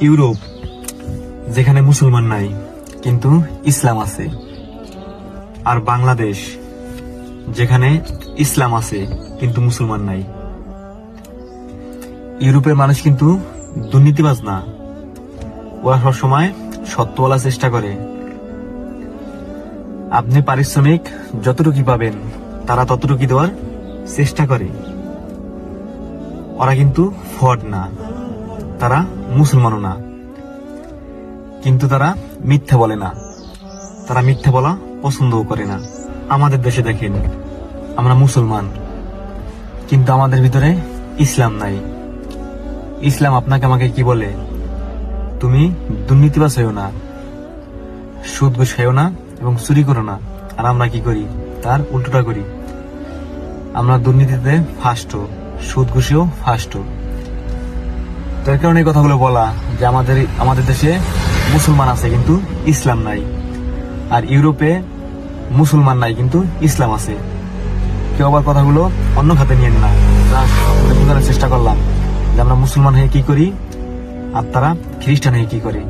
Europe, যেখানে মুসলমান নাই, কিন্তু ইসলাম আছে। আর বাংলাদেশ, যেখানে ইসলাম আছে, কিন্তু মুসলমান নাই। ইউরোপের মানুষ কিন্তু দুর্নীতিবাজ না। ওরা সবসময় সত্য বলার চেষ্টা করে। আপনি পারিশ্রমিক যতটুকু পাবেন, তারা ততটুকু দেওয়ার চেষ্টা করে। ওরা কিন্তু ফড না। তারা মুসলমানও না। কিন্তু তারা মিথ্যা বলে না। তারা মিথ্যা বলা পছন্দও করে না। আমাদের দেশে দেখেন, আমরা মুসলমান। কিন্তু আমাদের ভিতরে ইসলাম নাই। ইসলাম আপনাকে আমাকে কি বলে? তুমি দুর্নীতিবাজ হইও না সুদ ঘুষ না এবং চুরি করো না। আর আমরা কি করি? তার উল্টোটা করি। আমরা দুর্নীতিতে ফার্স্ট সুদ ঘুষেও ফার্স্ট তার কারণে এই কথাগুলো বলা যে আমাদের আমাদের দেশে মুসলমান আছে কিন্তু ইসলাম নাই। আর ইউরোপে মুসলমান নাই কিন্তু ইসলাম আছে। কেউ আবার কথাগুলো অন্য খাতে নিয়েন না। বোঝানোর চেষ্টা করলাম যে আমরা মুসলমান হয়ে কি করি? আর তারা খ্রিস্টান হয়ে কি করে?